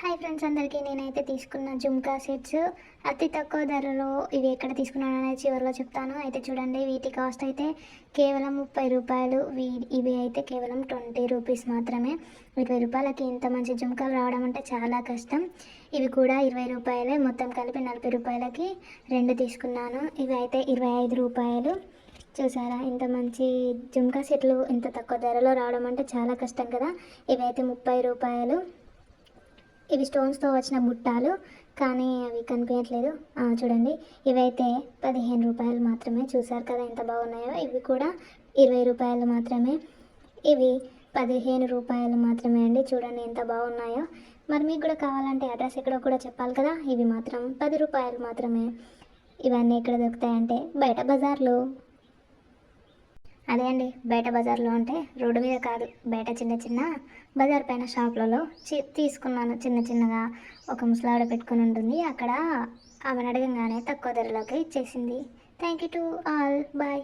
Hi friends అందరికీ నేనైతే తీసుకున్న జుమ్కా సెట్స్ అతి తక్కువ ధరలో ఇవి ఎక్కడ తీసుకున్నాను అనేది చివరిలో చెప్తాను. అయితే చూడండి వీటి కాస్ట్ అయితే కేవలం ముప్పై రూపాయలు. వీ ఇవి అయితే కేవలం ట్వంటీ రూపీస్ మాత్రమే. ఇరవై రూపాయలకి ఇంత మంచి జుమ్కాలు రావడం అంటే చాలా కష్టం. ఇవి కూడా ఇరవై రూపాయలే. మొత్తం కలిపి నలభై రూపాయలకి రెండు తీసుకున్నాను. ఇవి అయితే ఇరవై ఐదు రూపాయలు. చూసారా ఇంత మంచి జుమ్కా సెట్లు ఇంత తక్కువ ధరలో రావడం అంటే చాలా కష్టం కదా. ఇవైతే ముప్పై రూపాయలు. ఇవి స్టోన్స్తో వచ్చిన బుట్టాలు కానీ అవి కనిపించట్లేదు. చూడండి. ఇవైతే పదిహేను రూపాయలు మాత్రమే. చూసారు కదా ఎంత బాగున్నాయో. ఇవి కూడా ఇరవై రూపాయలు మాత్రమే. ఇవి పదిహేను రూపాయలు మాత్రమే అండి. చూడండి ఎంత బాగున్నాయో. మరి మీకు కూడా కావాలంటే అడ్రస్ ఎక్కడో కూడా చెప్పాలి కదా. ఇవి మాత్రం పది రూపాయలు మాత్రమే. ఇవన్నీ ఎక్కడ దొరుకుతాయంటే బయట బజార్లో. అదే అండి బయట బజార్లో అంటే రోడ్డు మీద కాదు బయట చిన్న చిన్న బజార్ పైన షాప్లలో చి తీసుకున్నాను. చిన్న చిన్నగా ఒక ముసలావిడ పెట్టుకుని ఉంటుంది. అక్కడ ఆమెను అడగంగానే తక్కువ ధరలోకి ఇచ్చేసింది. Thank you to all bye